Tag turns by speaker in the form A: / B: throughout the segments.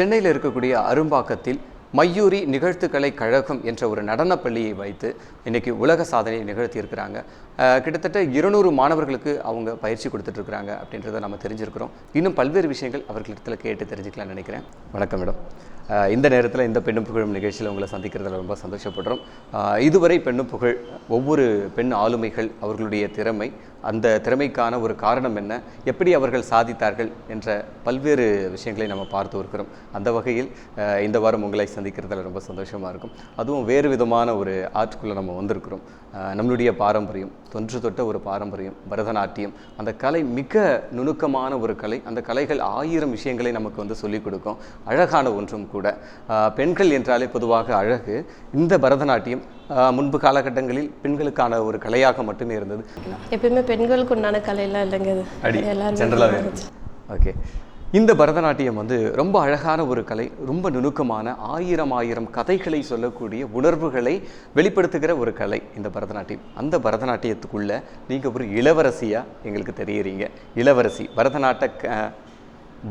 A: சென்னையில் இருக்கக்கூடிய அரும்பாக்கத்தில் மையூரி நிகழ்த்துக்கலை கழகம் என்ற ஒரு நடனப் பள்ளியை வைத்து இன்றைக்கி உலக சாதனையை நிகழ்த்தியிருக்கிறாங்க. கிட்டத்தட்ட இருநூறு மாணவர்களுக்கு அவங்க பயிற்சி கொடுத்துட்ருக்குறாங்க அப்படின்றத நம்ம தெரிஞ்சிருக்கிறோம். இன்னும் பல்வேறு விஷயங்கள் அவர்களிடத்தில் கேட்டு தெரிஞ்சுக்கலாம்னு நினைக்கிறேன். வணக்கம் மேடம். இந்த நேரத்தில் இந்த பெண்ணும் புகழும் நிகழ்ச்சியில் உங்களை சந்திக்கிறதுல ரொம்ப சந்தோஷப்படுறோம். இதுவரை பெண்ணும் புகழ் ஒவ்வொரு பெண் ஆளுமைகள் அவர்களுடைய திறமை அந்த திறமைக்கான ஒரு காரணம் என்ன? எப்படி அவர்கள் சாதித்தார்கள்? என்ற பல்வேறு விஷயங்களை நம்ம பார்த்து இருக்கிறோம். அந்த வகையில் இந்த வாரம் உங்களை சந்திக்கிறதுல ரொம்ப சந்தோஷமாக இருக்கும். அதுவும் வேறு விதமான ஒரு ஆர்ட்குள்ளே நம்ம வந்திருக்கிறோம். நம்மளுடைய பாரம்பரியம் தொன்று தொட்ட ஒரு பாரம்பரியம் பரதநாட்டியம். அந்த கலை மிக நுணுக்கமான ஒரு கலை. அந்த கலைகள் ஆயிரம் விஷயங்களை நமக்கு வந்து சொல்லிக் கொடுக்கும். அழகான ஒன்றும் கூட. பெண்கள் என்றாலே பொதுவாக அழகு. இந்த பரதநாட்டியம் முன்பு காலகட்டங்களில் பெண்களுக்கான ஒரு கலையாக மட்டுமே இருந்தது.
B: எப்பயுமே பெண்களுக்கு உண்டான கலையெல்லாம் இல்லைங்க. எல்லாருமே
A: ஓகே இந்த பரதநாட்டியம் வந்து ரொம்ப அழகான ஒரு கலை ரொம்ப நுணுக்கமான ஆயிரம் ஆயிரம் கதைகளை சொல்லக்கூடிய உணர்வுகளை வெளிப்படுத்துகிற ஒரு கலை இந்த பரதநாட்டியம். அந்த பரதநாட்டியத்துக்குள்ள நீங்கள் ஒரு இளவரசியாக எங்களுக்கு தெரியுறீங்க. இளவரசி பரதநாட்ட க-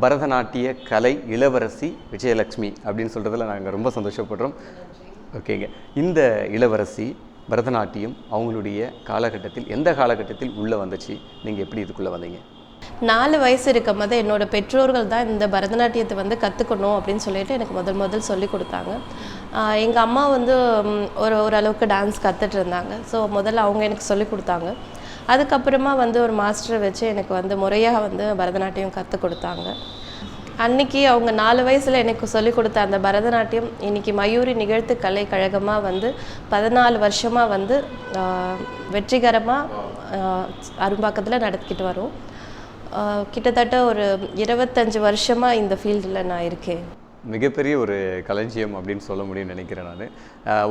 A: பரதநாட்டிய கலை இளவரசி விஜயலட்சுமி அப்படின்னு சொல்கிறதுல நாங்கள் ரொம்ப சந்தோஷப்படுறோம். ஓகேங்க. இந்த இளவரசி பரதநாட்டியம் அவங்களுடைய காலகட்டத்தில் எந்த காலகட்டத்தில் உள்ளே வந்துச்சு? நீங்கள் எப்படி இதுக்குள்ளே வந்தீங்க?
B: நாலு வயசு இருக்கும் போது என்னோட பெற்றோர்கள் தான் இந்த பரதநாட்டியத்தை வந்து கற்றுக்கணும் அப்படின்னு சொல்லிட்டு எனக்கு முதல் முதல் சொல்லி கொடுத்தாங்க. எங்கள் அம்மா வந்து ஒரு ஓரளவுக்கு டான்ஸ் கற்றுட்டு இருந்தாங்க. ஸோ முதல்ல அவங்க எனக்கு சொல்லி கொடுத்தாங்க. அதுக்கப்புறமா வந்து ஒரு மாஸ்டரை வச்சு எனக்கு வந்து முறையாக வந்து பரதநாட்டியம் கற்றுக் கொடுத்தாங்க. அன்னைக்கு அவங்க நாலு வயசில் எனக்கு சொல்லிக் கொடுத்த அந்த பரதநாட்டியம் இன்னைக்கு மயூரி நிகழ்த்து கலை கழகமாக வந்து பதினாலு வருஷமாக வந்து வெற்றிகரமாக அரும்பாக்கத்தில் நடத்திக்கிட்டு வரும். கிட்டத்தட்ட ஒரு இருபத்தஞ்சு வருஷமாக இந்த ஃபீல்டில் நான் இருக்கேன்.
A: மிகப்பெரிய ஒரு களஞ்சியம் அப்படின்னு சொல்ல முடியும்னு நினைக்கிறேன் நான்.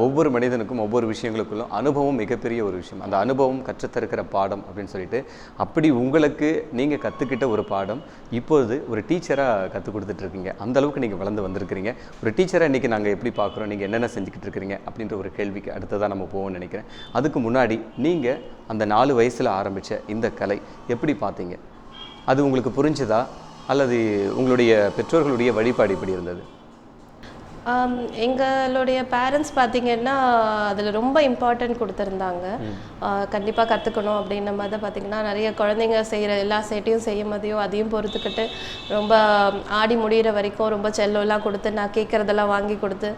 A: ஒவ்வொரு மனிதனுக்கும் ஒவ்வொரு விஷயங்களுக்குள்ளும் அனுபவம் மிகப்பெரிய ஒரு விஷயம். அந்த அனுபவம் கற்றுத்தருக்கிற பாடம் அப்படின்னு சொல்லிட்டு அப்படி உங்களுக்கு நீங்கள் கற்றுக்கிட்ட ஒரு பாடம் இப்போது ஒரு டீச்சராக கற்றுக் கொடுத்துட்ருக்கீங்க. அந்த அளவுக்கு நீங்கள் வளர்ந்து வந்திருக்கிறீங்க. ஒரு டீச்சராக இன்றைக்கி நாங்கள் எப்படி பார்க்குறோம் நீங்கள் என்னென்ன செஞ்சுக்கிட்டு இருக்கிறீங்க அப்படின்ற ஒரு கேள்விக்கு அடுத்ததாக நம்ம போவோம்னு நினைக்கிறேன். அதுக்கு முன்னாடி நீங்கள் அந்த நாலு வயசில் ஆரம்பித்த இந்த கலை எப்படி பார்த்தீங்க? அது உங்களுக்கு புரிஞ்சுதா? அல்லது உங்களுடைய பெற்றோர்களுடைய வழிபாடு இப்படி இருந்தது?
B: எங்களுடைய பேரண்ட்ஸ் பார்த்தீங்கன்னா அதில் ரொம்ப இம்பார்ட்டன்ட் கொடுத்துருந்தாங்க. கண்டிப்பாக கற்றுக்கணும் அப்படின்ன மாதிரி தான் பார்த்தீங்கன்னா நிறைய குழந்தைங்க செய்கிற எல்லா சேட்டையும் செய்யும் போதையும் அதையும் பொறுத்துக்கிட்டு ரொம்ப ஆடி முடிகிற வரைக்கும் ரொம்ப செல்லம்லாம் கொடுத்து நான் கேட்குறதெல்லாம் வாங்கி கொடுத்து.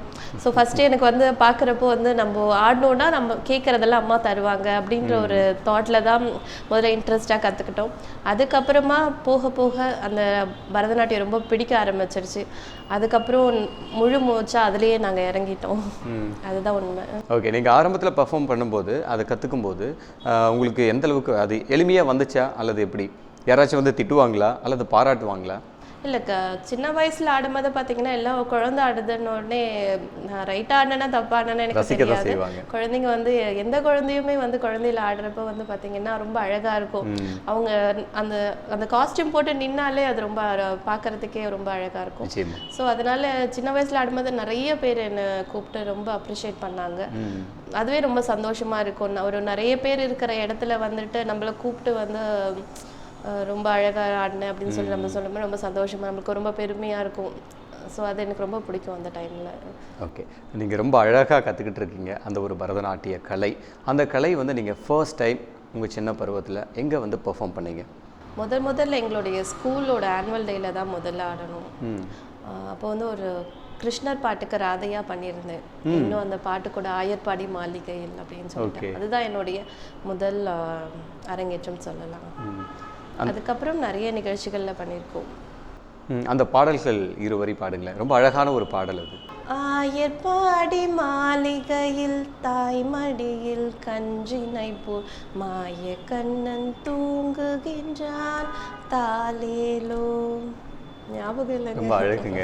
B: ஸோ ஃபஸ்ட்டு எனக்கு வந்து பார்க்குறப்போ வந்து நம்ம ஆடணுன்னா நம்ம கேட்குறதெல்லாம் அம்மா தருவாங்க அப்படின்ற ஒரு தாட்டில் தான் முதல்ல இன்ட்ரெஸ்ட்டாக கற்றுக்கிட்டோம் அதுக்கப்புறமா போக போக அந்த பரதநாட்டியம் ரொம்ப பிடிக்க ஆரம்பிச்சிருச்சு. அதுக்கப்புறம் முழு மூச்சா அதுலேயே நாங்கள் இறங்கிட்டோம். அதுதான் உண்மை.
A: ஓகே நீங்கள் ஆரம்பத்தில் பர்ஃபார்ம் பண்ணும்போது அதை கற்றுக்கும்போது உங்களுக்கு எந்த அளவுக்கு அது எளிமையாக வந்துச்சா அல்லது எப்படி? யாராச்சும் வந்து திட்டுவாங்களா அல்லது பாராட்டுவாங்களா?
B: இல்லை க சின்ன வயசில் ஆடும்போது பார்த்தீங்கன்னா எல்லாம் குழந்தை ஆடுதுன்னு உடனே நான் ரைட் ஆடினா தப்பா ஆடினா எனக்கு தெரியாது. குழந்தைங்க வந்து எந்த குழந்தையுமே வந்து குழந்தையில ஆடுறப்ப வந்து பார்த்தீங்கன்னா ரொம்ப அழகா இருக்கும். அவங்க அந்த அந்த காஸ்டியூம் போட்டு நின்னாலே அது ரொம்ப பார்க்கறதுக்கே ரொம்ப அழகா இருக்கும். ஸோ அதனால சின்ன வயசுல ஆடும்போது நிறைய பேர் என்னை கூப்பிட்டு ரொம்ப அப்ரிஷியேட் பண்ணாங்க. அதுவே ரொம்ப சந்தோஷமா இருக்கும். ஒரு நிறைய பேர் இருக்கிற இடத்துல வந்துட்டு நம்மள கூப்பிட்டு வந்து ரொம்ப அழகா ஆடினேன் அப்படின்னு சொல்லி நம்ம சொல்லும்போது ரொம்ப சந்தோஷமா நம்மளுக்கு ரொம்ப பெருமையா இருக்கும். ஸோ அது எனக்கு ரொம்ப பிடிக்கும் அந்த டைம்ல
A: ஓகே நீங்கள் ரொம்ப அழகாக கற்றுக்கிட்டு இருக்கீங்க. அந்த ஒரு பரதநாட்டிய கலை. அந்த கலை வந்து நீங்கள் ஃபர்ஸ்ட் டைம் உங்கள் சின்ன பருவத்தில் எங்கே வந்து பெர்ஃபார்ம் பண்ணீங்க?
B: முதல் முதல்ல எங்களுடைய ஸ்கூலோட ஆனுவல் டேல தான் முதல்ல ஆடணும். அப்போ வந்து ஒரு கிருஷ்ணர் பாட்டுக்கு ராதையா பண்ணியிருந்தேன். இன்னும் அந்த பாட்டு கூட ஆயர்பாடி மாளிகையில் அப்படின்னு சொல்லிட்டு. அதுதான் என்னுடைய முதல் அரங்கேற்றம் சொல்லலாம். அதுக்கப்புறம் நிறைய நிகழ்ச்சிகள்ல பண்ணியிருக்கோம்
A: அந்த பாடல்கள் இருவரி பாடுங்களேன். ரொம்ப அழகான ஒரு பாடல் அது.
B: ஆயர்பாடி மாளிகையில் தாய்மடியில் கன்றினை போல் மாய கண்ணன் தூங்குகின்றான் தாலேலோ ஞாபகம் இல்லைங்க.
A: ரொம்ப அழகுங்க.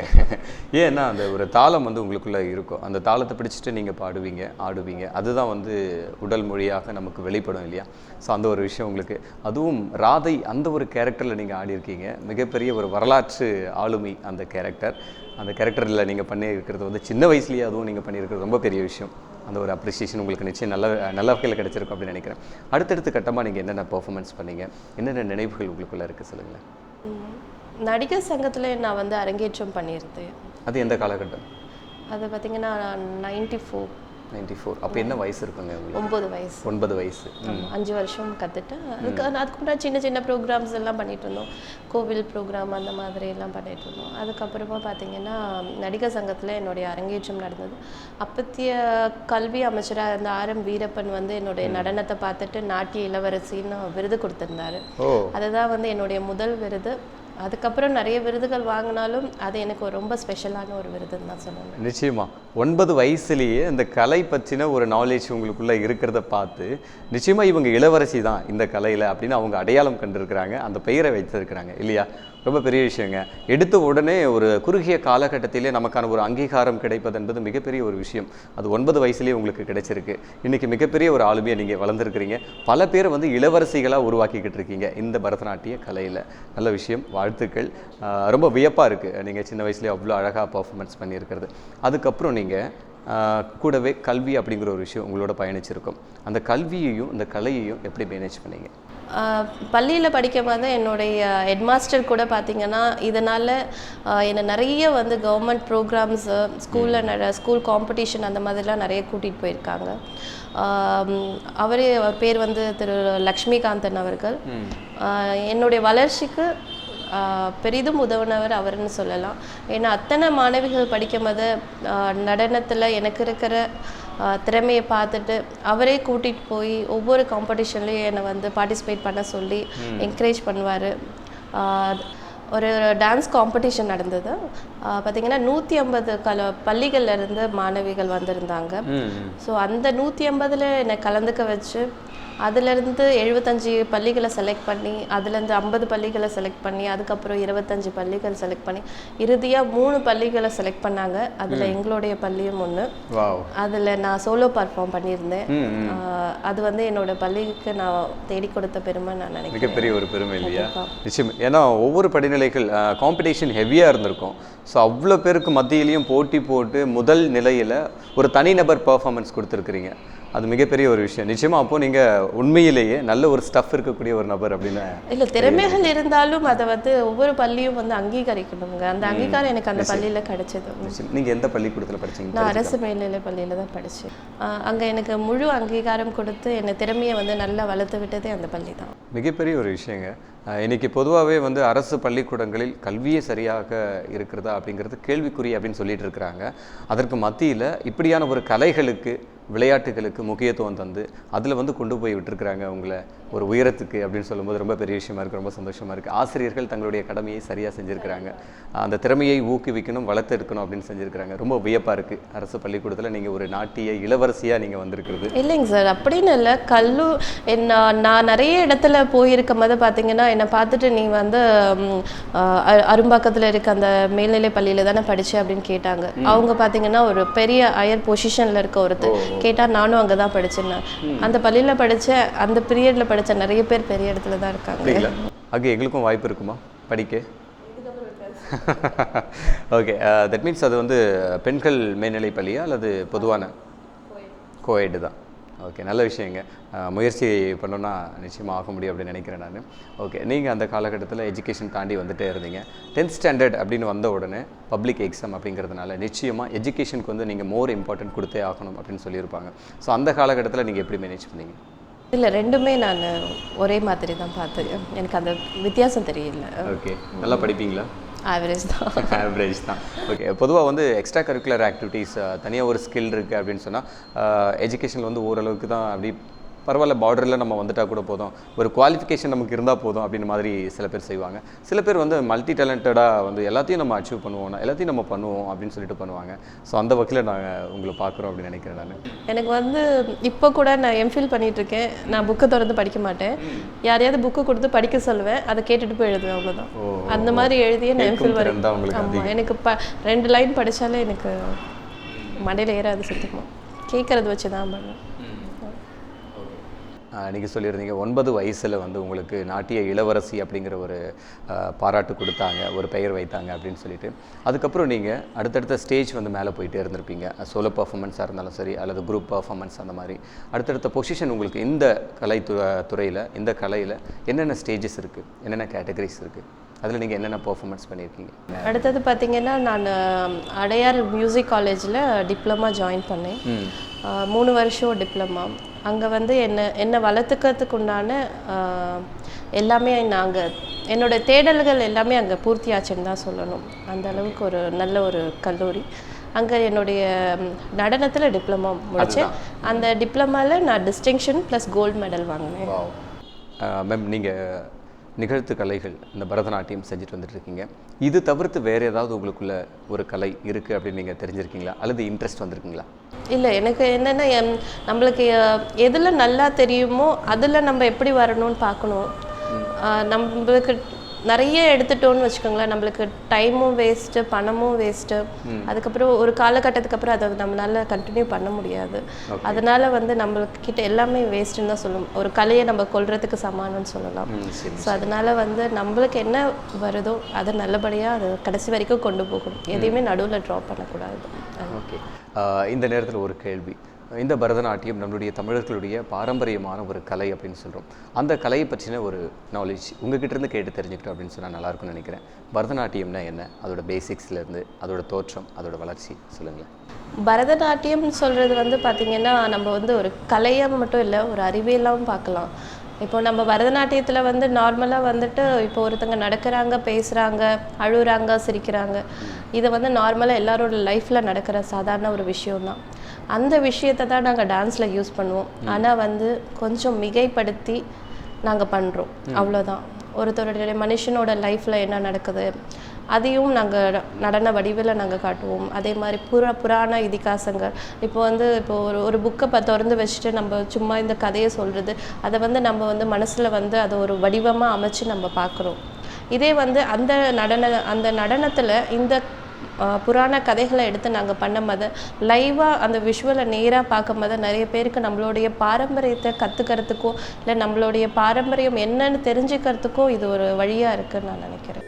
A: ஏன்னா அந்த ஒரு தாளம் வந்து உங்களுக்குள்ள இருக்கும். அந்த தாளத்தை பிடிச்சிட்டு நீங்கள் பாடுவீங்க ஆடுவீங்க. அதுதான் வந்து உடல் மொழியாக நமக்கு வெளிப்படும் இல்லையா? ஸோ அந்த ஒரு விஷயம் உங்களுக்கு. அதுவும் ராதை அந்த ஒரு கேரக்டரில் நீங்கள் ஆடியிருக்கீங்க. மிகப்பெரிய ஒரு வரலாற்று ஆளுமை அந்த கேரக்டர் அந்த கேரக்டரில் நீங்கள் பண்ணியிருக்கிறது வந்து சின்ன வயசுலேயே அதுவும் நீங்கள் பண்ணியிருக்கிறது ரொம்ப பெரிய விஷயம். அந்த ஒரு அப்ரிசியேஷன் உங்களுக்கு நிச்சயம் நல்ல நல்ல வகையில் கிடைச்சிருக்கும் அப்படின்னு நினைக்கிறேன். அடுத்தடுத்த கட்டமாக நீங்கள் என்னென்ன பெர்ஃபார்மன்ஸ் பண்ணீங்க? என்னென்ன நினைவுகள் உங்களுக்குள்ளே இருக்குது சொல்லுங்களேன்.
B: நடிகர் சங்கத்தில் நான் வந்து அரங்கேற்றம் பண்ணியிருந்தேன்
A: அது எந்த காலகட்டம்?
B: அது பார்த்தீங்கன்னா நைன்டி ஃபோர்.
A: Ninety four. அப்போ என்ன வயசு இருக்குங்க
B: ஒம்பது வயசு.
A: ஒன்பது வயசு.
B: அஞ்சு வருஷம் கற்றுட்டு அதுக்கு அதுக்கு முன்னாடி சின்ன சின்ன ப்ரோக்ராம்ஸ் எல்லாம் பண்ணிட்டு இருந்தோம். கோவில் ப்ரோக்ராம் அந்த மாதிரி எல்லாம் பண்ணிட்டு இருந்தோம். அதுக்கப்புறமா பார்த்தீங்கன்னா நடிகர் சங்கத்தில் என்னுடைய அரங்கேற்றம் நடந்தது. அப்பத்திய கல்வி அமைச்சராக இருந்த ஆர் எம் வீரப்பன் வந்து என்னுடைய நடனத்தை பார்த்துட்டு நாட்டிய இளவரசின்னு விருது கொடுத்திருந்தாரு. அதுதான் வந்து என்னுடைய முதல் விருது. அதுக்கப்புறம் நிறைய விருதுகள் வாங்கினாலும் அது எனக்கு ரொம்ப ஸ்பெஷலான ஒரு விருதுன்னு தான் சொல்லணும்.
A: நிச்சயமாக ஒன்பது வயசுலேயே இந்த கலை பற்றின ஒரு நாலேஜ் உங்களுக்குள்ளே இருக்கிறத பார்த்து நிச்சயமாக இவங்க இளவரசி தான் இந்த கலையில் அப்படின்னு அவங்க அடையாளம் கண்டிருக்கிறாங்க அந்த பெயரை வைத்திருக்கிறாங்க இல்லையா? ரொம்ப பெரிய விஷயங்க. எடுத்த உடனே ஒரு குறுகிய காலகட்டத்திலே நமக்கான ஒரு அங்கீகாரம் கிடைப்பது என்பது மிகப்பெரிய ஒரு விஷயம். அது ஒன்பது வயசுலேயே உங்களுக்கு கிடைச்சிருக்கு. இன்னைக்கு மிகப்பெரிய ஒரு ஆளுமையை நீங்கள் வளர்ந்துருக்கிறீங்க. பல பேர் வந்து இளவரசிகளாக உருவாக்கிக்கிட்டு இருக்கீங்க இந்த பரதநாட்டிய கலையில். நல்ல விஷயம். வாழ்த்துக்கள். ரொம்ப வியப்பாக இருக்குது நீங்கள் சின்ன வயசுலேயே அவ்வளோ அழகாக பர்ஃபார்மன்ஸ் பண்ணியிருக்கிறது. அதுக்கப்புறம் நீங்கள் கூடவே கல்வி அப்படிங்கிற ஒரு விஷயம் உங்களோட பயணிச்சிருக்கும். அந்த கல்வியையும் இந்த கலையையும் எப்படி மேனேஜ் பண்ணீங்க?
B: பள்ளியில் படிக்கும் போது என்னுடைய ஹெட்மாஸ்டர் கூட பார்த்தீங்கன்னா இதனால் என்னை நிறைய வந்து கவர்மெண்ட் ப்ரோக்ராம்ஸு ஸ்கூலில் நட ஸ்கூல் காம்படிஷன் அந்த மாதிரிலாம் நிறைய கூட்டிகிட்டு போயிருக்காங்க. அவரே அவர் பேர் வந்து திரு லக்ஷ்மிகாந்தன் அவர்கள். என்னுடைய வளர்ச்சிக்கு பெரிதும் உதவுனவர் அவர்னு சொல்லலாம். ஏன்னா அத்தனை மாணவிகள் படிக்கும்போது நடனத்தில் எனக்கு இருக்கிற திறமையை பார்த்துட்டு அவரே கூட்டிகிட்டு போய் ஒவ்வொரு காம்படிஷன்லேயும் என்னை வந்து பார்ட்டிசிபேட் பண்ண சொல்லி என்கரேஜ் பண்ணுவார். ஒரு டான்ஸ் காம்படிஷன் நடந்தது. பார்த்தீங்கன்னா நூற்றி ஐம்பது கல பள்ளிகள்ல இருந்து மாணவிகள் வந்திருந்தாங்க. ஸோ அந்த நூற்றி ஐம்பதில் என்னை கலந்துக்க வச்சு அதுலேருந்து எழுபத்தஞ்சி பள்ளிகளை செலக்ட் பண்ணி அதுலேருந்து ஐம்பது பள்ளிகளை செலக்ட் பண்ணி அதுக்கப்புறம் இருபத்தஞ்சி பள்ளிகள் செலக்ட் பண்ணி இறுதியாக மூணு பள்ளிகளை செலக்ட் பண்ணாங்க. அதில் எங்களுடைய பள்ளியும் ஒன்று அதில் நான் சோலோ பர்ஃபார்ம் பண்ணியிருந்தேன். அது வந்து என்னோட பள்ளிக்கு நான் தேடி கொடுத்த பெருமை நான் நினைக்கிறேன்.
A: மிகப்பெரிய ஒரு பெருமை இல்லையா. நிச்சயம். ஏன்னா ஒவ்வொரு படிநிலைகள் காம்படிஷன் ஹெவியாக இருந்திருக்கும். ஸோ அவ்வளோ பேருக்கு மத்தியிலையும் போட்டி போட்டு முதல் நிலையில் ஒரு தனிநபர் பர்ஃபார்மன்ஸ் கொடுத்துருக்குறீங்க. அது மிகப்பெரிய ஒரு விஷயம். நிச்சயமாக அப்போ நீங்கள் உண்மையிலேயே நல்ல ஒரு ஸ்டஃப் இருக்கக்கூடிய ஒரு நபர் அப்படின்னு
B: இல்லை திறமைகள் இருந்தாலும் அதை வந்து ஒவ்வொரு பள்ளியும் வந்து அங்கீகரிக்கணுங்க. அந்த அங்கீகாரம் எனக்கு அந்த பள்ளியில் கிடைச்சது.
A: நீங்கள் எந்த பள்ளிக்கூடத்தில் படிச்சீங்க?
B: நான் அரசு மேல்நிலை பள்ளியில் தான் படித்தேன் அங்கே எனக்கு முழு அங்கீகாரம் கொடுத்து என் திறமையை வந்து நல்லா வளர்த்து விட்டதே அந்த பள்ளி தான்.
A: மிகப்பெரிய ஒரு விஷயங்க. அஹ் இன்னைக்கு பொதுவாகவே வந்து அரசு பள்ளிக்கூடங்களில் கல்வியே சரியாக இருக்கிறதா அப்படிங்கிறது கேள்விக்குறி அப்படின்னு சொல்லிட்டு இருக்கிறாங்க. அதற்கு மத்தியில் இப்படியான ஒரு கலைகளுக்கு விளையாட்டுகளுக்கு முக்கியத்துவம் தந்து அதில் வந்து கொண்டு போய் விட்டுருக்குறாங்க அவங்கள. ஒரு உயரத்துக்கு அப்படின்னு சொல்லும்போது ரொம்ப பெரிய விஷயமா இருக்குது ரொம்ப சந்தோஷமாக இருக்குது ஆசிரியர்கள் தங்களுடைய கடமையை சரியாக செஞ்சுருக்கிறாங்க. அந்த திறமையை ஊக்குவிக்கணும் வளர்த்தெடுக்கணும் அப்படின்னு செஞ்சுருக்கிறாங்க. ரொம்ப வியப்பாக இருக்குது அரசு பள்ளிக்கூடத்தில் நீங்கள் ஒரு நாட்டிய இளவரசியாக நீங்கள் வந்திருக்கிறது.
B: இல்லைங்க சார் அப்படின்னு இல்லை. கல்லூ என்ன நான் நிறைய இடத்துல போயிருக்கும் போது பார்த்தீங்கன்னா என்னை பார்த்துட்டு நீ வந்து அரும்பாக்கத்தில் இருக்க அந்த மேல்நிலை பள்ளியில் தானே படிச்ச அப்படின்னு கேட்டாங்க. அவங்க பார்த்தீங்கன்னா ஒரு பெரிய ஹையர் பொசிஷனில் இருக்க ஒருத்தர். கேட்டால் நானும் அங்கே தான் படிச்சேன்னு அந்த பள்ளியில் படிச்ச அந்த பீரியடில் படித்த நிறைய பேர் பெரிய இடத்துல தான் இருக்காங்க.
A: அப்படிங்களா அங்கே எங்களுக்கும் வாய்ப்பு இருக்குமா? படிக்க? ஓகே தட் மீன்ஸ் அது வந்து பெண்கள் மேல்நிலை பள்ளியா அல்லது பொதுவான? கோஎடு தான். ஓகே நல்ல விஷயங்க முயற்சி பண்ணோன்னா நிச்சயமாக ஆக முடியும் அப்படின்னு நினைக்கிறேன் நான். ஓகே நீங்கள் அந்த காலகட்டத்தில் எஜுகேஷன் தாண்டி வந்துட்டே இருந்தீங்க. டென்த் ஸ்டாண்டர்ட் அப்படின்னு வந்த உடனே பப்ளிக் எக்ஸாம் அப்படிங்கிறதுனால நிச்சயமாக எஜுகேஷனுக்கு வந்து நீங்கள் மோர் இம்பார்ட்டன்ட் கொடுத்தே ஆகணும் அப்படின்னு சொல்லியிருப்பாங்க. ஸோ அந்த காலகட்டத்தில் நீங்கள் எப்படி மேனேஜ் பண்ணீங்க?
B: இல்லை ரெண்டுமே நான் ஒரே மாதிரி தான் பார்த்தேன் எனக்கு அந்த வித்தியாசம் தெரியல.
A: ஓகே. நல்லா படிப்பீங்களா?
B: ஆவரேஜ் தான்.
A: ஆவரேஜ் தான். ஓகே. பொதுவாக வந்து எக்ஸ்ட்ரா கரிக்குலர் ஆக்டிவிட்டீஸ் தனியாக ஒரு ஸ்கில் இருக்குது அப்படின்னு சொன்னால் எஜுகேஷனில் வந்து ஓரளவுக்கு தான் அப்படி பரவாயில்ல பார்டரில் நம்ம வந்துட்டா கூட போதும். ஒரு குவாலிஃபிகேஷன் நமக்கு இருந்தால் போதும் அப்படின்னு மாதிரி சில பேர் செய்வாங்க. சில பேர் வந்து மல்டி டேலண்டடாக வந்து எல்லாத்தையும் நம்ம அச்சீவ் பண்ணுவோம் எல்லாத்தையும் நம்ம பண்ணுவோம் அப்படின்னு சொல்லிட்டு பண்ணுவாங்க. ஸோ அந்த வகையில் நாங்கள் உங்களை பார்க்குறோம் அப்படின்னு நினைக்கிறேன் நான்.
B: எனக்கு வந்து இப்போ கூட நான் எம்ஃபில் பண்ணிட்டு இருக்கேன். நான் புக்கை திறந்து படிக்க மாட்டேன். யாரையாவது புக்கு கொடுத்து படிக்க சொல்லுவேன் அதை கேட்டுட்டு போய் எழுதுவேன் அவ்வளோதான் அந்த மாதிரி எழுதியே நான் எம்ஃபில் ஆமாம் எனக்கு ப ரெண்டு லைன் படித்தாலே எனக்கு மண்டையில் ஏறாது சுத்தமாக கேட்குறது வச்சு தான் பண்ணுவேன்
A: நீங்கள் சொல்லியிருந்தீங்க ஒன்பது வயசில் வந்து உங்களுக்கு நாட்டிய இளவரசி அப்படிங்கிற ஒரு பாராட்டு கொடுத்தாங்க ஒரு பெயர் வைத்தாங்க அப்படின்னு சொல்லிட்டு. அதுக்கப்புறம் நீங்கள் அடுத்தடுத்த ஸ்டேஜ் வந்து மேலே போயிட்டே இருந்திருப்பீங்க. சோலோ பர்ஃபார்மன்ஸாக இருந்தாலும் சரி அல்லது குரூப் பர்ஃபார்மன்ஸ் அந்த மாதிரி. அடுத்தடுத்த பொசிஷன் உங்களுக்கு இந்த கலை து துறையில் இந்த கலையில் என்னென்ன ஸ்டேஜஸ் இருக்குது என்னென்ன கேட்டகரிஸ் இருக்குது அதில் நீங்கள் என்னென்ன பர்ஃபார்மன்ஸ் பண்ணியிருக்கீங்க?
B: அடுத்தது பார்த்தீங்கன்னா நான் அடையார் மியூசிக் காலேஜில் டிப்ளமா ஜாயின் பண்ணேன். மூணு வருஷம் டிப்ளமா அங்கே வந்து என்ன என்னை வளர்த்துக்கிறதுக்கு உண்டான ஆஹ், எல்லாமே நாங்கள் என்னோட தேடல்கள் எல்லாமே அங்கே பூர்த்தியாச்சுன்னு தான் சொல்லணும். அந்த அளவுக்கு ஒரு நல்ல ஒரு கல்லூரி. அங்கே என்னுடைய நடனத்தில் டிப்ளமா முடித்தேன் அந்த டிப்ளமாவில் நான் டிஸ்டிங்ஷன் ப்ளஸ் கோல்டு மெடல் வாங்கினேன்.
A: மேம் நீங்கள் நிகழ்த்து கலைகள் இந்த பரதநாட்டியம் செஞ்சுட்டு வந்துட்டு இருக்கீங்க இது தவிர்த்து வேறு ஏதாவது உங்களுக்குள்ள ஒரு கலை இருக்குது அப்படின்னு நீங்கள் தெரிஞ்சிருக்கீங்களா? அல்லது இன்ட்ரெஸ்ட் வந்திருக்கீங்களா?
B: இல்லை எனக்கு என்னென்னா நம்மளுக்கு எதுல நல்லா தெரியுமோ அதில் நம்ம எப்படி வரணும்னு பார்க்கணும். நம்மளுக்கு நிறைய எடுத்துட்டோம்னு வச்சுக்கோங்களேன். நம்மளுக்கு டைமும் வேஸ்ட்டு பணமும் வேஸ்ட்டு அதுக்கப்புறம் ஒரு காலகட்டத்துக்கு அப்புறம் அதை நம்மளால கண்டினியூ பண்ண முடியாது. அதனால வந்து நம்மளுக்கு கிட்ட எல்லாமே வேஸ்ட்டுன்னு தான் சொல்லணும் ஒரு கலையை நம்ம கொல்றதுக்கு சமானம்னு சொல்லலாம். ஸோ அதனால வந்து நம்மளுக்கு என்ன வருதோ அதை நல்லபடியாக அது கடைசி வரைக்கும் கொண்டு போகணும். எதையுமே நடுவில் ட்ராப் பண்ணக்கூடாது.
A: ஓகே இந்த நேரத்தில் ஒரு கேள்வி. இந்த பரதநாட்டியம் நம்மளுடைய தமிழர்களுடைய பாரம்பரியமான ஒரு கலை அப்படின்னு சொல்கிறோம் அந்த கலையை பற்றின ஒரு நாலேஜ் உங்ககிட்ட இருந்து கேட்டு தெரிஞ்சுக்கிட்டோம் அப்படின்னு சொன்னால் நல்லாயிருக்கும்னு நினைக்கிறேன். பரதநாட்டியம்னா என்ன? அதோட பேசிக்ஸ்லேருந்து அதோட தோற்றம் அதோட வளர்ச்சி சொல்லுங்களேன்.
B: பரதநாட்டியம்னு சொல்கிறது வந்து பார்த்திங்கன்னா நம்ம வந்து ஒரு கலையாக மட்டும் இல்லை ஒரு அறிவியலாகவும் பார்க்கலாம் இப்போ நம்ம பரதநாட்டியத்தில் வந்து நார்மலாக வந்துட்டு இப்போ ஒருத்தங்க நடக்கிறாங்க பேசுகிறாங்க அழுகுறாங்க சிரிக்கிறாங்க. இது வந்து நார்மலாக எல்லாரோட லைஃப்பில் நடக்கிற சாதாரண ஒரு விஷயம்தான். அந்த விஷயத்தை தான் நாங்கள் டான்ஸில் யூஸ் பண்ணுவோம். ஆனால் வந்து கொஞ்சம் மிகைப்படுத்தி நாங்கள் பண்ணுறோம் அவ்வளோதான் ஒருத்தருடைய மனுஷனோட லைஃப்பில் என்ன நடக்குது அதையும் நாங்கள் நடன வடிவில் நாங்கள் காட்டுவோம். அதே மாதிரி புற புராண இதிகாசங்கள். இப்போ வந்து இப்போ ஒரு ஒரு புக்கை ப திறந்து வச்சுட்டு நம்ம சும்மா இந்த கதையை சொல்கிறது அதை வந்து நம்ம வந்து மனசில் வந்து அதை ஒரு வடிவமாக அமைச்சு நம்ம பார்க்குறோம். இதே வந்து அந்த நடன அந்த நடனத்தில் இந்த புராண கதைகளை எடுத்து நாங்கள் பண்ணும்போது லைவாக அந்த விஷுவலை நேராக பார்க்கும்போது நிறைய பேருக்கு நம்மளுடைய பாரம்பரியத்தை கற்றுக்கிறதுக்கோ இல்லை நம்மளுடைய பாரம்பரியம் என்னன்னு தெரிஞ்சுக்கிறதுக்கோ இது ஒரு வழியாக இருக்குன்னு நான் நினைக்கிறேன்.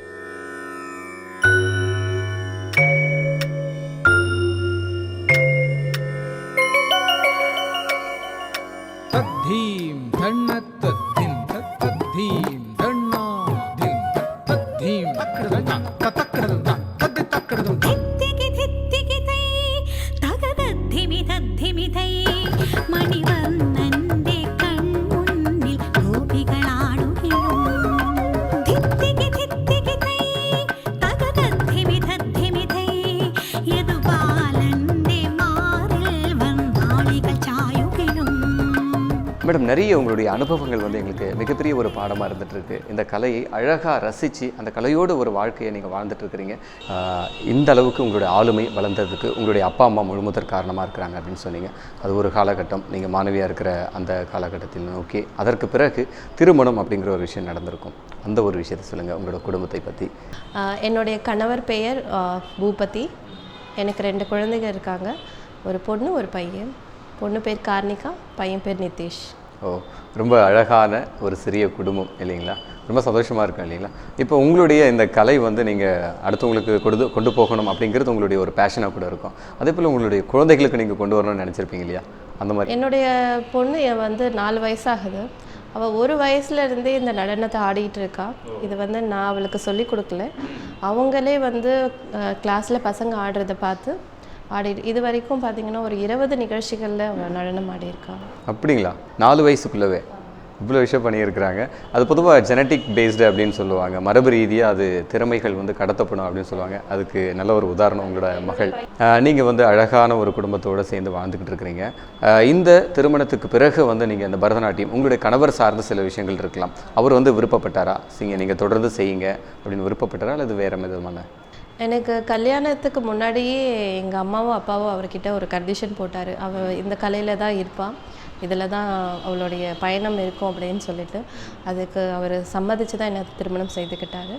A: நிறைய உங்களுடைய அனுபவங்கள் வந்து எங்களுக்கு மிகப்பெரிய ஒரு பாடமாக இருந்துகிட்ருக்கு இந்த கலையை அழகாக ரசித்து அந்த கலையோடு ஒரு வாழ்க்கையை நீங்கள் வாழ்ந்துட்டுருக்கிறீங்க. இந்த அளவுக்கு உங்களுடைய ஆளுமை வளர்ந்ததுக்கு உங்களுடைய அப்பா அம்மா முழுமுதற் காரணமாக இருக்கிறாங்க அப்படின்னு சொன்னீங்க. அது ஒரு காலகட்டம். நீங்கள் மாணவியாக இருக்கிற அந்த காலகட்டத்தில் நோக்கி அதற்கு பிறகு திருமணம் அப்படிங்கிற ஒரு விஷயம் நடந்திருக்கும். அந்த ஒரு விஷயத்தை சொல்லுங்கள் உங்களோட குடும்பத்தை பற்றி
B: என்னுடைய கணவர் பெயர் பூபதி. எனக்கு ரெண்டு குழந்தைங்க இருக்காங்க. ஒரு பொண்ணு ஒரு பையன். பொண்ணு பேர் கார்னிகா பையன் பேர் நிதிஷ்.
A: ஓ ரொம்ப அழகான ஒரு சிறிய குடும்பம் இல்லைங்களா? ரொம்ப சந்தோஷமாக இருக்கும் இல்லைங்களா? இப்போ உங்களுடைய இந்த கலை வந்து நீங்கள் அடுத்தவங்களுக்கு கொடுத்து கொண்டு போகணும் அப்படிங்கிறது உங்களுடைய ஒரு பேஷனாக கூட இருக்கும். அதே போல் உங்களுடைய குழந்தைகளுக்கு நீங்கள் கொண்டு வரணும்னு நினச்சிருப்பீங்க இல்லையா? அந்த மாதிரி.
B: என்னுடைய பொண்ணு என் வந்து நாலு வயசாகுது. அவள் ஒரு வயசுல இருந்தே இந்த நடனத்தை ஆடிக்கிட்டு இருக்கா. இது வந்து நான் அவளுக்கு சொல்லி கொடுக்கல. அவங்களே வந்து கிளாஸில் பசங்க ஆடுறத பார்த்து ஆடி இது வரைக்கும் பார்த்தீங்கன்னா ஒரு இருபது நிகழ்ச்சிகளில் அவள் நடனம் ஆடியிருக்காங்க.
A: அப்படிங்களா? நாலு வயசுக்குள்ளவே. இவ்வளோ விஷயம் பண்ணியிருக்கிறாங்க. அது பொதுவாக ஜெனட்டிக் பேஸ்டு அப்படின்னு சொல்லுவாங்க. மரபு ரீதியாக அது திறமைகள் வந்து கடத்தப்படும் அப்படின்னு சொல்லுவாங்க. அதுக்கு நல்ல ஒரு உதாரணம் உங்களோட மகள். நீங்கள் வந்து அழகான ஒரு குடும்பத்தோடு சேர்ந்து வாழ்ந்துக்கிட்டு இருக்கிறீங்க. இந்த திருமணத்துக்கு பிறகு வந்து நீங்கள் அந்த பரதநாட்டியம் உங்களுடைய கணவர் சார்ந்த சில விஷயங்கள் இருக்கலாம். அவர் வந்து விருப்பப்பட்டாரா? சிங்க நீங்கள் தொடர்ந்து செய்யுங்க அப்படின்னு விருப்பப்பட்டாரா? அல்லது வேறு விதமான
B: எனக்கு கல்யாணத்துக்கு முன்னாடியே எங்கள் அம்மாவும் அப்பாவும் அவர்கிட்ட ஒரு கண்டிஷன் போட்டார். அவள் இந்த கலையில் தான் இருப்பான் இதில் தான் அவளுடைய பயணம் இருக்கும் அப்படின்னு சொல்லிட்டு அதுக்கு அவர் சம்மதிச்சு தான் என்னை திருமணம் செய்துக்கிட்டாரு.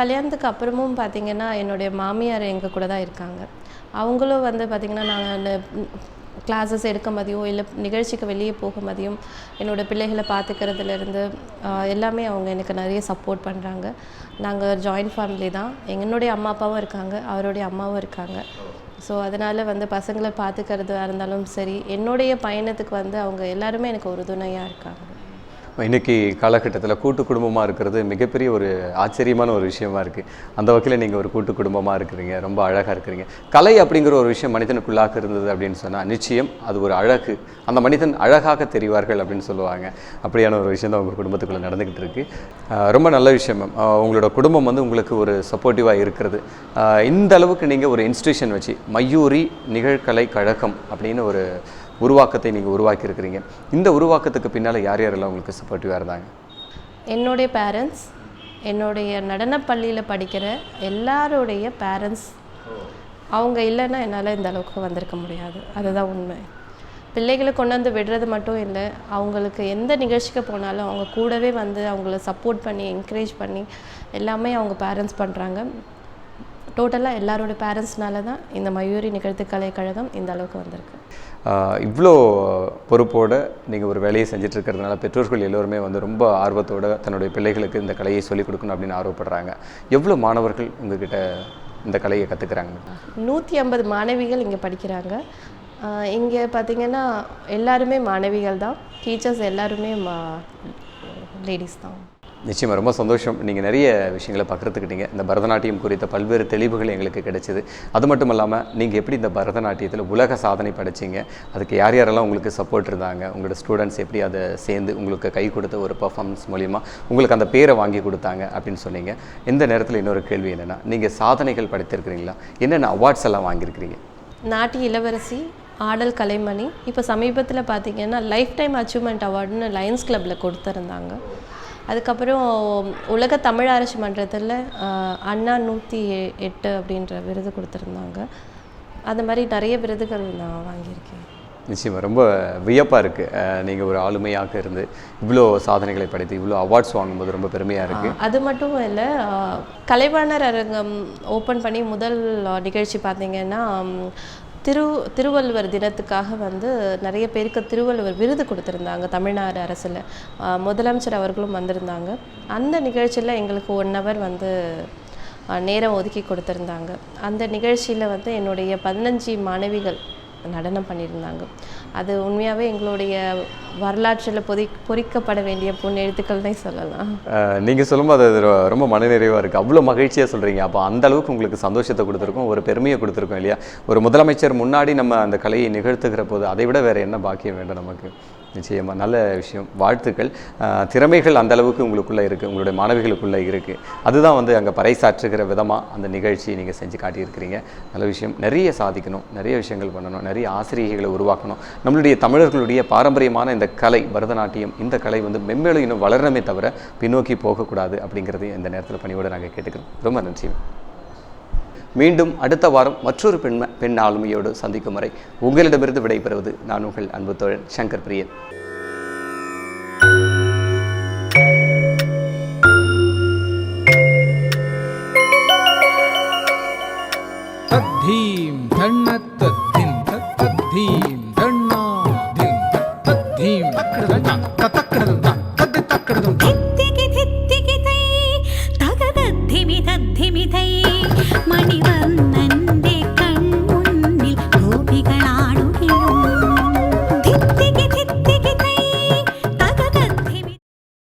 B: கல்யாணத்துக்கு அப்புறமும் பார்த்தீங்கன்னா என்னுடைய மாமியார் எங்கள் கூட தான் இருக்காங்க. அவங்களும் வந்து பார்த்திங்கன்னா நான் கிளாஸஸ் எடுக்க மதியம் இல்லை நிகழ்ச்சிக்கு வெளியே போக மதியம் என்னோட பிள்ளைகளை பார்த்துக்கிறதுலேருந்து எல்லாமே அவங்க எனக்கு நிறைய சப்போர்ட் பண்ணுறாங்க நாங்கள் ஜாயிண்ட் ஃபேமிலி தான். என்னுடைய அம்மா அப்பாவும் இருக்காங்க. அவருடைய அம்மாவும் இருக்காங்க. ஸோ அதனால் வந்து பசங்களை பார்த்துக்கிறதா இருந்தாலும் சரி என்னுடைய பயணத்துக்கு வந்து அவங்க எல்லாருமே எனக்கு உறுதுணையாக இருக்காங்க.
A: இன்னைக்கு காலகட்டத்தில் கூட்டு குடும்பமாக இருக்கிறது மிகப்பெரிய ஒரு ஆச்சரியமான ஒரு விஷயமா இருக்குது அந்த வகையில் நீங்கள் ஒரு கூட்டு குடும்பமாக இருக்கிறீங்க ரொம்ப அழகாக இருக்கிறீங்க. கலை அப்படிங்கிற ஒரு விஷயம் மனிதனுக்குள்ளாக இருந்தது அப்படின்னு சொன்னால் நிச்சயம் அது ஒரு அழகு. அந்த மனிதன் அழகாக தெரிவார்கள் அப்படின்னு சொல்லுவாங்க. அப்படியான ஒரு விஷயம் தான் உங்கள் குடும்பத்துக்குள்ளே நடந்துக்கிட்டு இருக்குது ரொம்ப நல்ல விஷயம். மேம் உங்களோட குடும்பம் வந்து உங்களுக்கு ஒரு சப்போர்ட்டிவாக இருக்கிறது. இந்த அளவுக்கு நீங்கள் ஒரு இன்ஸ்டியூஷன் வச்சு மையூரி நிகழ்கலை கழகம் அப்படின்னு ஒரு உருவாக்கத்தை நீங்கள் உருவாக்கியிருக்கிறீங்க. இந்த உருவாக்கத்துக்கு பின்னால் யார் யாரெல்லாம் உங்களுக்கு சப்போர்ட்டிவாக இருந்தாங்க?
B: என்னுடைய பேரண்ட்ஸ் என்னுடைய நடனப்பள்ளியில் படிக்கிற எல்லாருடைய பேரண்ட்ஸ் அவங்க இல்லைன்னா என்னால் இந்த அளவுக்கு வந்திருக்க முடியாது. அதுதான் உண்மை. பிள்ளைகளை கொண்டு வந்து விடுறது மட்டும் இல்லை அவங்களுக்கு எந்த நிகழ்ச்சிக்கு போனாலும் அவங்க கூடவே வந்து அவங்கள சப்போர்ட் பண்ணி என்கரேஜ் பண்ணி எல்லாமே அவங்க பேரண்ட்ஸ் பண்ணுறாங்க டோட்டலாக எல்லாரோட பேரண்ட்ஸ்னால தான் இந்த மயூரி நிகழ்த்து கலைக்கழகம் கழகம் இந்த அளவுக்கு வந்திருக்கு.
A: இவ்வளோ பொறுப்போடு நீங்கள் ஒரு வேலையை செஞ்சுட்டு இருக்கிறதுனால பெற்றோர்கள் எல்லோருமே வந்து ரொம்ப ஆர்வத்தோடு தன்னுடைய பிள்ளைகளுக்கு இந்த கலையை சொல்லிக் கொடுக்கணும் அப்படின்னு ஆர்வப்படுறாங்க. எவ்வளோ மாணவர்கள் உங்ககிட்ட இந்த கலையை கற்றுக்குறாங்க
B: நூற்றி ஐம்பது மாணவிகள் இங்கே படிக்கிறாங்க. இங்கே பார்த்தீங்கன்னா எல்லாருமே மாணவிகள் தான். டீச்சர்ஸ் எல்லாருமே லேடிஸ் தான்.
A: நிச்சயமாக ரொம்ப சந்தோஷம். நீங்கள் நிறைய விஷயங்களை பகிர்ந்துக்கிட்டீங்க. இந்த பரதநாட்டியம் குறித்த பல்வேறு தெளிவுகள் எங்களுக்கு கிடைச்சிது. அது மட்டும் இல்லாமல் நீங்கள் எப்படி இந்த பரதநாட்டியத்தில் உலக சாதனை படைச்சீங்க? அதுக்கு யார் யாரெல்லாம் உங்களுக்கு சப்போர்ட் இருந்தாங்க? உங்களோட ஸ்டூடெண்ட்ஸ் எப்படி அதை சேர்ந்து உங்களுக்கு கை கொடுத்த ஒரு பர்ஃபார்மன்ஸ் மூலிமா உங்களுக்கு அந்த பேரை வாங்கி கொடுத்தாங்க அப்படின்னு சொன்னீங்க. இந்த நேரத்தில் இன்னொரு கேள்வி என்னென்னா நீங்கள் சாதனைகள் படைத்திருக்கிறீங்களா? என்னென்ன அவார்ட்ஸ் எல்லாம் வாங்கியிருக்கிறீங்க?
B: நாட்டிய இளவரசி ஆடல் கலைமணி. இப்போ சமீபத்தில் பார்த்தீங்கன்னா லைஃப் டைம் அச்சீவ்மெண்ட் அவார்டுன்னு லயன்ஸ் கிளப்பில் கொடுத்துருந்தாங்க. அதுக்கப்புறம் உலக தமிழ் மன்றத்தில் அண்ணா நூற்றி எட்டு அப்படின்ற விருது கொடுத்துருந்தாங்க. அந்த மாதிரி நிறைய விருதுகள் நான் வாங்கியிருக்கேன்.
A: நிச்சயமாக ரொம்ப வியப்பாக இருக்குது நீங்கள் ஒரு ஆளுமையாக இருந்து இவ்வளோ சாதனைகளை படைத்து இவ்வளோ அவார்ட்ஸ் வாங்கும்போது ரொம்ப பெருமையாக இருக்குது
B: அது மட்டும் இல்லை கலைவாணர் அரங்கம் ஓப்பன் பண்ணி முதல் நிகழ்ச்சி பார்த்தீங்கன்னா திரு திருவள்ளுவர் தினத்துக்காக வந்து நிறைய பேருக்கு திருவள்ளுவர் விருது கொடுத்துருந்தாங்க தமிழ்நாடு அரசில். முதலமைச்சர் அவர்களும் வந்திருந்தாங்க. அந்த நிகழ்ச்சியில் எங்களுக்கு ஒன் ஹவர் வந்து நேரம் ஒதுக்கி கொடுத்துருந்தாங்க. அந்த நிகழ்ச்சியில் வந்து என்னுடைய பதினஞ்சு மாணவிகள் நடனம் பண்ணியிருந்தாங்க. அது உண்மையாகவே எங்களுடைய வரலாற்றில் பொதி பொறிக்கப்பட வேண்டிய பொன்னெழுத்துக்கள்னே சொல்லலாம்.
A: நீங்கள் சொல்லும்போது அது ரொம்ப மனநிறைவாக இருக்குது அவ்வளோ மகிழ்ச்சியாக சொல்கிறீங்க அப்போ அந்த அளவுக்கு உங்களுக்கு சந்தோஷத்தை கொடுத்துருக்கோம் ஒரு பெருமையை கொடுத்துருக்கோம் இல்லையா? ஒரு முதலமைச்சர் முன்னாடி நம்ம அந்த கலையை நிகழ்த்துகிற போது அதை விட வேறு என்ன பாக்கியம் வேண்டும் நமக்கு? நிச்சயமாக நல்ல விஷயம். வாழ்த்துக்கள். திறமைகள் அந்த அளவுக்கு உங்களுக்குள்ளே இருக்குது உங்களுடைய மாணவிகளுக்குள்ளே இருக்குது அதுதான் வந்து அங்கே பறைசாற்றுகிற விதமாக அந்த நிகழ்ச்சியை நீங்கள் செஞ்சு காட்டியிருக்கிறீங்க. நல்ல விஷயம். நிறைய சாதிக்கணும். நிறைய விஷயங்கள் பண்ணணும். நிறைய ஆசிரியர்களை உருவாக்கணும். நம்மளுடைய தமிழர்களுடைய பாரம்பரியமான இந்த கலை பரதநாட்டியம் இந்த கலை வந்து மென்மேலும் இன்னும் வளரணுமே தவிர பின்னோக்கி போகக்கூடாது அப்படிங்கிறதையும் இந்த நேரத்தில் பணியோடு நாங்கள் கேட்டுக்கிறோம். ரொம்ப நன்றி. மீண்டும் அடுத்த வாரம் மற்றொரு பெண் பெண் ஆளுமையோடு சந்திக்கும் வரை உங்களிடமிருந்து விடைபெறுவது நான் உங்கள் அன்பு தோழன் சங்கர் பிரியன்